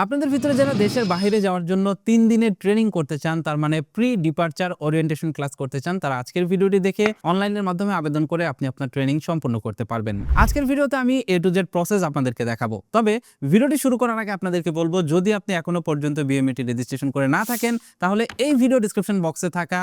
আপনাদের ভিতরে যারা দেশের বাইরে যাওয়ার জন্য তিন দিনের ট্রেনিং করতে চান, তার মানে প্রি ডিপার্চার ওরিয়েন্টেশন ক্লাস করতে চান, তারা আজকের ভিডিওটি দেখে অনলাইনের মাধ্যমে আবেদন করে আপনি আপনার ট্রেনিং সম্পূর্ণ করতে পারবেন। আজকের ভিডিওতে আমি এ টু জেড প্রসেস আপনাদেরকে দেখাবো। তবে ভিডিওটি শুরু করার আগে আপনাদেরকে বলব, যদি আপনি এখনও পর্যন্ত বিএমএটি রেজিস্ট্রেশন করে না থাকেন, তাহলে এই ভিডিও ডিসক্রিপশন বক্সে থাকা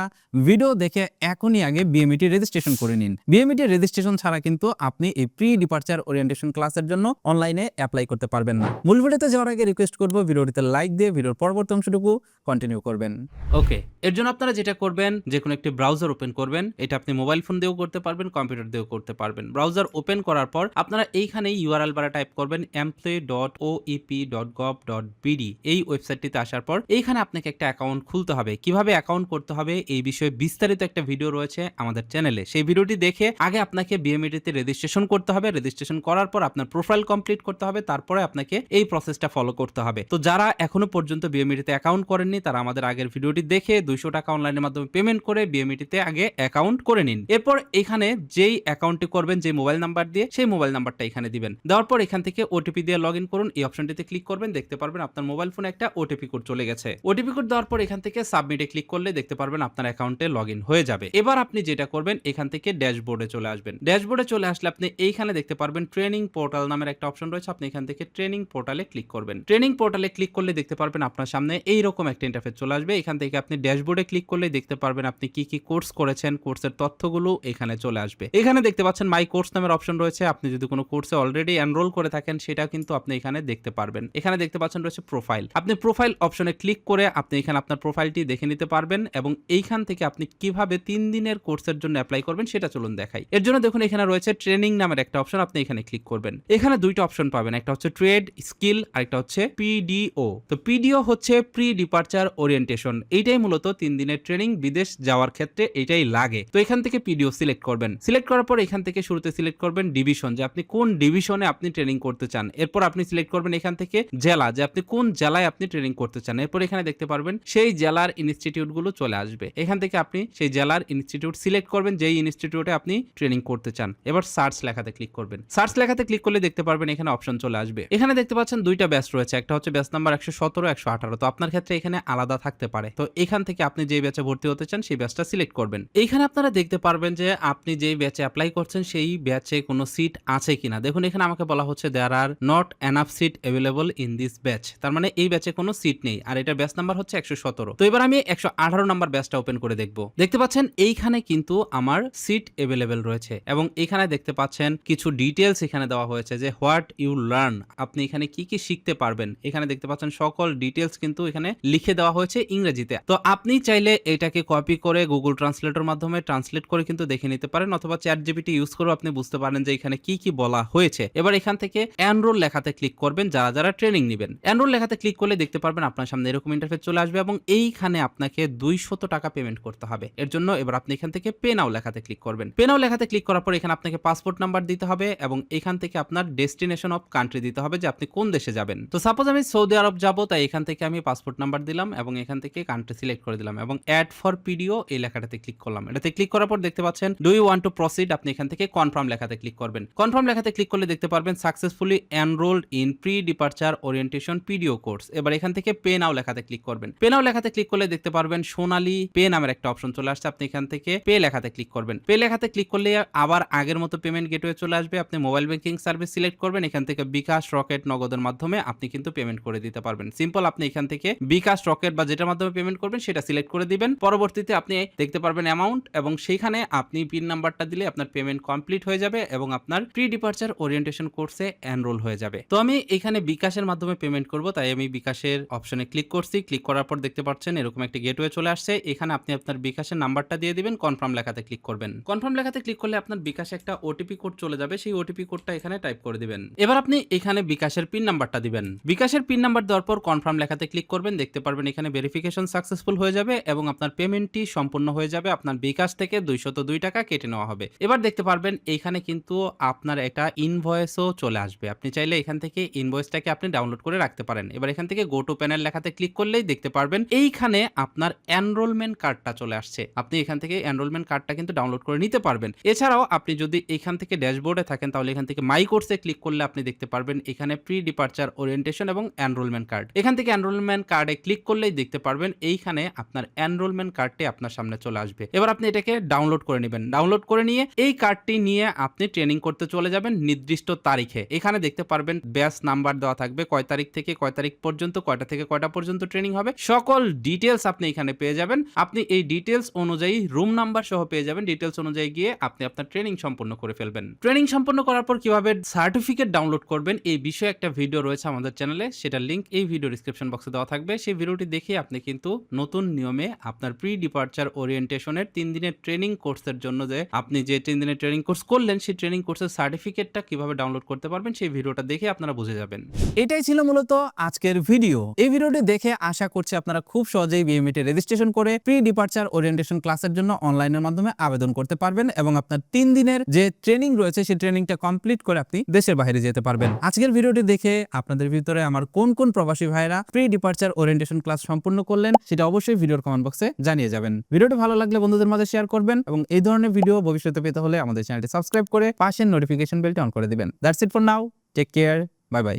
ভিডিও দেখে এখনই আগে বিএমএটি রেজিস্ট্রেশন করে নিন। বিএমএটি রেজিস্ট্রেশন ছাড়া কিন্তু আপনি এই প্রি ডিপার্চার ওরিয়েন্টেশন ক্লাসের জন্য অনলাইনে অ্যাপ্লাই করতে পারবেন না। মূল ভিডিওতে যাওয়ার আগে রিকোয়েস্ট করব, ভিডিওটিতে লাইক দিয়ে ভিডিওর পরবর্তী অংশটুকু কন্টিনিউ করবেন। ওকে এর জন্য আপনারা যেটা করবেন যে কোনো একটি ব্রাউজার ওপেন করবেন, এটা আপনি মোবাইল ফোন দিয়েও করতে পারবেন কম্পিউটার দিয়েও করতে পারবেন। ব্রাউজার ওপেন করার পর আপনারা এইখানে ইউআরএল বারে টাইপ করবেন employ dot O EP dot gov dot BD এই ওয়েবসাইটটিতে আসার পর এইখানে আপনাকে একটা অ্যাকাউন্ট খুলতে হবে। কীভাবে অ্যাকাউন্ট করতে হবে, এই বিষয়ে বিস্তারিত একটা ভিডিও রয়েছে আমাদের চ্যানেলে সেই ভিডিওটি দেখে আগে আপনাকে বিএমইডিতে রেজিস্ট্রেশন করতে হবে। রেজিস্ট্রেশন করার পর আপনার প্রোফাইল কমপ্লিট করতে হবে। তারপরে আপনাকে এই প্রসেসটা ফলো করতে হবে। তো যারা এখনও পর্যন্ত বিএমইডিতে অ্যাকাউন্ট করেননি, তারা আমাদের আগের ভিডিওটি দেখে দুইশো টাকা অনলাইনের মাধ্যমে পেমেন্ট করে বিএমইডিতে আগে অ্যাকাউন্ট করে নিন। এরপর এখানে যেই অ্যাকাউন্টটি করবেন যে মোবাইল নাম্বার দিয়ে, সেই মোবাইল নাম্বারটা এখানে দিবেন। দেওয়ার পর এখান থেকে ওটিপি দিয়ে লগ করুন। এই অপশনটিতে ক্লিক করবেন, দেখতে পারবেন আপনার মোবাইল ফোনে একটা ওটিপি কোড চলে গেছে। ওটিপি কোড দেওয়ার পর এখান থেকে সাবমিটে ক্লিক করলে দেখতে পারবেন আপনার অ্যাকাউন্টে লগ হয়ে যাবে। এবার আপনি যেটা করবেন, এখান থেকে ড্যাশবোর্ডে চলে আসবেন। ড্যাশবোর্ডে চলে আসলে আপনি এইখানে দেখতে পারবেন ট্রেনিং পোর্টাল নামের একটা অপশন রয়েছে। আপনি এখান থেকে ট্রেনিং পোর্টালে ক্লিক করবেন। ট্রেনিং পোর্টালে ক্লিক করলে দেখতে পারবেন আপনার সামনে এইরকম একটা ইন্টারফেস চলে আসবে। এখান থেকে আপনি ড্যাশবোর্ডে ক্লিক করলে দেখতে পারবেন আপনি কি কি কোর্স করেছেন কোর্সের তথ্যগুলো এখানে চলে আসবে। এখানে দেখতে পাচ্ছেন মাই কোর্স নামের অপশন রয়েছে। আপনি যদি কোনো কোর্সে অলরেডি এনরোল করে থাকেন সেটা কিন্তু আপনি এখানে দেখতে পারবেন। এখানে দেখতে পাচ্ছেন রয়েছে প্রোফাইল আপনি প্রোফাইল অপশনে ক্লিক করে আপনি এখানে আপনার প্রোফাইলটি দেখে নিতে পারবেন এবং এইখান থেকে আপনি কীভাবে তিন দিনের কোর্সের জন্য অ্যাপ্লাই করবেন সেটা চলুন দেখাই। এর জন্য দেখুন এখানে রয়েছে ট্রেনিং নামের একটা অপশন আপনি এখানে ক্লিক করবেন। এখানে দুইটা অপশন পাবেন, একটা হচ্ছে ট্রেড স্কিল আর একটা হচ্ছে পিডিও তো পিডিও হচ্ছে প্রি ডিপার্চার ওরিয়েন্টেশন এইটাই মূলত তিন দিনের ট্রেনিং বিদেশ যাওয়ার ক্ষেত্রে এটাই লাগে। তো এখান থেকে পিডিও সিলেক্ট করবেন। সিলেক্ট করার পর এখান থেকে শুরুতে সিলেক্ট করবেন ডিভিশন যে আপনি কোন ডিভিশনে আপনি ট্রেনিং করতে চান। এরপর আপনি সিলেক্ট করবেন এখান থেকে জেলা, যে আপনি কোন জেলায় আপনি ট্রেনিং করতে চান। এরপর এখানে দেখতে পারবেন সেই জেলার ইনস্টিটিউটগুলো চলে আসবে। এখান থেকে আপনি সেই জেলার ইনস্টিটিউট সিলেক্ট করবেন, যেই ইনস্টিটিউটে আপনি ট্রেনিং করতে চান। এবার সার্চ লেখাতে ক্লিক করবেন। সার্চ লেখাতে ক্লিক করলে দেখতে পারবেন এখানে অপশন চলে আসবে। এখানে দেখতে পাচ্ছেন দুইটা ব্যাচ রয়েছে। হচ্ছে ব্যাচ নাম্বার একশো সতেরো, একশো আঠারো। তো আপনার ক্ষেত্রে এখানে আলাদা থাকতে পারে। তো এখান থেকে আপনি যে ব্যাচে ভর্তি হতে চান, সেই ব্যাচটা সিলেক্ট করবেন। এইখানে আপনারা দেখতে পারবেন যে আপনি যেই ব্যাচে অ্যাপ্লাই করছেন, সেই ব্যাচে কোনো সিট আছে কিনা। দেখুন, এখানে আমাকে বলা হচ্ছে there are not enough seat available in this batch তার মানে এই ব্যাচে কোনো সিট নেই। আর এটা ব্যাচ নাম্বার হচ্ছে একশো সতেরো। তো এবার আমি একশো আঠারো নাম্বার ব্যাচটা ওপেন করে দেখব। দেখতে পাচ্ছেন, এইখানে কিন্তু আমার সিট অ্যাভেলেবেল রয়েছে। এবং এখানে দেখতে পাচ্ছেন, কিছু ডিটেলস এখানে দেওয়া হয়েছে যে হোয়াট ইউ লার্ন আপনি এখানে কি কি শিখতে পারবেন। এখানে দেখতে পাচ্ছেন সকল ডিটেলস কিন্তু এখানে লিখে দেওয়া হয়েছে ইংরেজিতে। তো আপনি চাইলে এটাকে কপি করে গুগল ট্রান্সলেটর মাধ্যমে ট্রান্সলেট করে কিন্তু দেখে নিতে পারেন অথবা চ্যাট জিপিটি ইউজ করেও আপনি বুঝতে পারেন যে এখানে কি কি বলা হয়েছে। এবার এখান থেকে এনরোল লেখাতে ক্লিক করবেন, যারা যারা ট্রেনিং নেবেন। এনরোল লেখাতে ক্লিক করলে দেখতে পারবেন আপনার সামনে এরকম ইন্টারফেস চলে আসবে এবং এইখানে আপনাকে দুইশত টাকা পেমেন্ট করতে হবে। এর জন্য এবার আপনি এখান থেকে পে নাও লেখাতে ক্লিক করবেন। পে নাও লেখাতে ক্লিক করার পর এখানে আপনাকে পাসপোর্ট নাম্বার দিতে হবে এবং এখান থেকে আপনার ডেস্টিনেশন অফ কান্ট্রি দিতে হবে যে আপনি কোন দেশে যাবেন। তো সাপোজ আমি সৌদি আরব যাব, তাই এখান থেকে আমি পাসপোর্ট নাম্বার দিলাম এবং এখান থেকে কান্ট্রি সিলেক্ট করে দিলাম এবং অ্যাড ফর পিডিও এই লেখাটাতে ক্লিক করলাম। এটাতে ক্লিক করার পর দেখতে পাচ্ছেন do you want to proceed আপনি এখান থেকে কনফার্ম লেখাতে ক্লিক করবেন। কনফার্ম লেখাতে ক্লিক করলে দেখতে পারবেন successfully enrolled in pre departure orientation PDO course এবার এখান থেকে পে নাও লেখাতে ক্লিক করবেন। পে নাও লেখাতে ক্লিক করলে দেখতে পারবেন সোনালি পে নামের একটা অপশন চলে আসছে, আপনি এখান থেকে পে লেখাতে ক্লিক করবেন। পে লেখাতে ক্লিক করলে আবার আগের মতো পেমেন্ট গেটওয়ে চলে আসবে, আপনি মোবাইল ব্যাংকিং সার্ভিস সিলেক্ট করবেন, এখান থেকে বিকাশ রকেট নগদের মাধ্যমে আপনি কিন্তু পেমেন্ট করে দিতে পারবেন। সিম্পল আপনি এখান থেকে বিকাশ, রকেট বা যেটার মাধ্যমে পেমেন্ট করবেন, সেটা সিলেক্ট করে দিবেন। পরবর্তীতে আপনি দেখতে পারবেন অ্যামাউন্ট এবং সেইখানে আপনি পিন নাম্বারটা দিলে আপনার পেমেন্ট কমপ্লিট হয়ে যাবে এবং আপনার প্রি ডিপার্চার ওরিয়েন্টেশন কোর্সে এনরোল হয়ে যাবে। তো আমি এখানে বিকাশের মাধ্যমে পেমেন্ট করব, তাই আমি বিকাশের অপশনে ক্লিক করছি। ক্লিক করার পর দেখতে পাচ্ছেন এরকম একটা গেটওয়ে চলে আসছে। এখানে আপনি আপনার বিকাশের নাম্বারটা দিয়ে দিবেন কনফার্ম লেখাতে ক্লিক করবেন। কনফার্ম লেখাতে ক্লিক করলে আপনার বিকাশে একটা ওটিপি কোড চলে যাবে। সেই ওটিপি কোডটা এখানে টাইপ করে দিবেন। এবার আপনি এখানে বিকাশের পিন নাম্বারটা দিবেন। বিকাশের পিন নাম্বার দেওয়ার পর কনফার্ম লেখাতে ক্লিক করবেন। দেখতে পারবেন এখানে ভেরিফিকেশন সাকসেসফুল হয়ে যাবে এবং আপনার পেমেন্টটি সম্পূর্ণ হয়ে যাবে। আপনার বিকাশ থেকে দুইশত দুই টাকা কেটে নেওয়া হবে। এবার দেখতে পারবেন এইখানে কিন্তু আপনার একটা ইনভয়েসও চলে আসবে। আপনি চাইলে এখান থেকে ইনভয়েসটাকে আপনি ডাউনলোড করে রাখতে পারেন। এবার এখান থেকে গো টু প্যানেল লেখাতে ক্লিক করলেই দেখতে পারবেন এইখানে আপনার এনরোলমেন্ট কার্ডটা চলে আসছে। আপনি এখান থেকে এনরোলমেন্ট কার্ডটা কিন্তু ডাউনলোড করে নিতে পারবেন। এছাড়াও আপনি যদি এখান থেকে ড্যাশবোর্ডে থাকেন, তাহলে এখান থেকে মাই কোর্সে ক্লিক করলে আপনি দেখতে পারবেন এখানে প্রি ডিপার্চার ওরিয়েন্টেশন এবং এবং এনরোলমেন্ট কার্ড এখান থেকে এনরোলমেন্ট কার্ডে ক্লিক করলেই দেখতে পারবেন এইখানে আপনার এনরোলমেন্ট কার্ডটি আপনার সামনে চলে আসবে। এবার আপনি এটাকে ডাউনলোড করে নেবেন। ডাউনলোড করে নিয়ে এই কার্ডটি নিয়ে আপনি ট্রেনিং করতে চলে যাবেন নির্দিষ্ট তারিখে। এখানে দেখতে পারবেন ব্যাস নাম্বার দেওয়া থাকবে, কয় তারিখ থেকে কয় তারিখ পর্যন্ত, কয়টা থেকে কয়টা পর্যন্ত ট্রেনিং হবে। সকল ডিটেলস আপনি এখানে পেয়ে যাবেন। আপনি এই ডিটেলস অনুযায়ী রুম নাম্বার সহ পেয়ে যাবেন। ডিটেলস অনুযায়ী গিয়ে আপনি আপনার ট্রেনিং সম্পন্ন করে ফেলবেন। ট্রেনিং সম্পন্ন করার পর কীভাবে সার্টিফিকেট ডাউনলোড করবেন এই বিষয়ে একটা ভিডিও রয়েছে আমাদের চ্যানেলে সেটার লিংক এই ভিডিও ডিসক্রিপশন বক্সে দেওয়া থাকবে। সেই ভিডিওটি দেখে আপনি কিন্তু নতুন নিয়মে আপনার প্রি ডিপার্চার ওরিয়েন্টেশনের তিন দিনের ট্রেনিং কোর্সের জন্য যে আপনি যে তিন দিনের ট্রেনিং কোর্স করলেন, সেই ট্রেনিং কোর্সের সার্টিফিকেটটা কীভাবে ডাউনলোড করতে পারবেন, সেই ভিডিওটা দেখে আপনারা বুঝে যাবেন। এটাই ছিল মূলত আজকের ভিডিও এই ভিডিওটি দেখে আশা করছি আপনারা খুব সহজেই বিএমইটি রেজিস্ট্রেশন করে প্রি ডিপার্চার ওরিয়েন্টেশন ক্লাসের জন্য অনলাইনের মাধ্যমে আবেদন করতে পারবেন এবং আপনার তিন দিনের যে ট্রেনিং রয়েছে, সেই ট্রেনিংটা কমপ্লিট করে আপনি দেশের বাইরে যেতে পারবেন। আজকের ভিডিওটি দেখে আপনাদের ভিতরে আমার কোন কোন প্রবাসী ভাইরা প্রি ডিপার্চার ওরিয়েন্টেশন ক্লাস সম্পূর্ণ করলেন, সেটা অবশ্যই ভিডিওর কমেন্ট বক্সে জানিয়ে যাবেন। ভিডিওটি ভালো লাগলে বন্ধুদের মাঝে শেয়ার করবেন এবং এই ধরনের ভিডিও ভবিষ্যতে পেতে হলে আমাদের চ্যানেলটি সাবস্ক্রাইব করে পাশের নোটিফিকেশন বেলটি অন করে দিবেন। That's it for now take care bye bye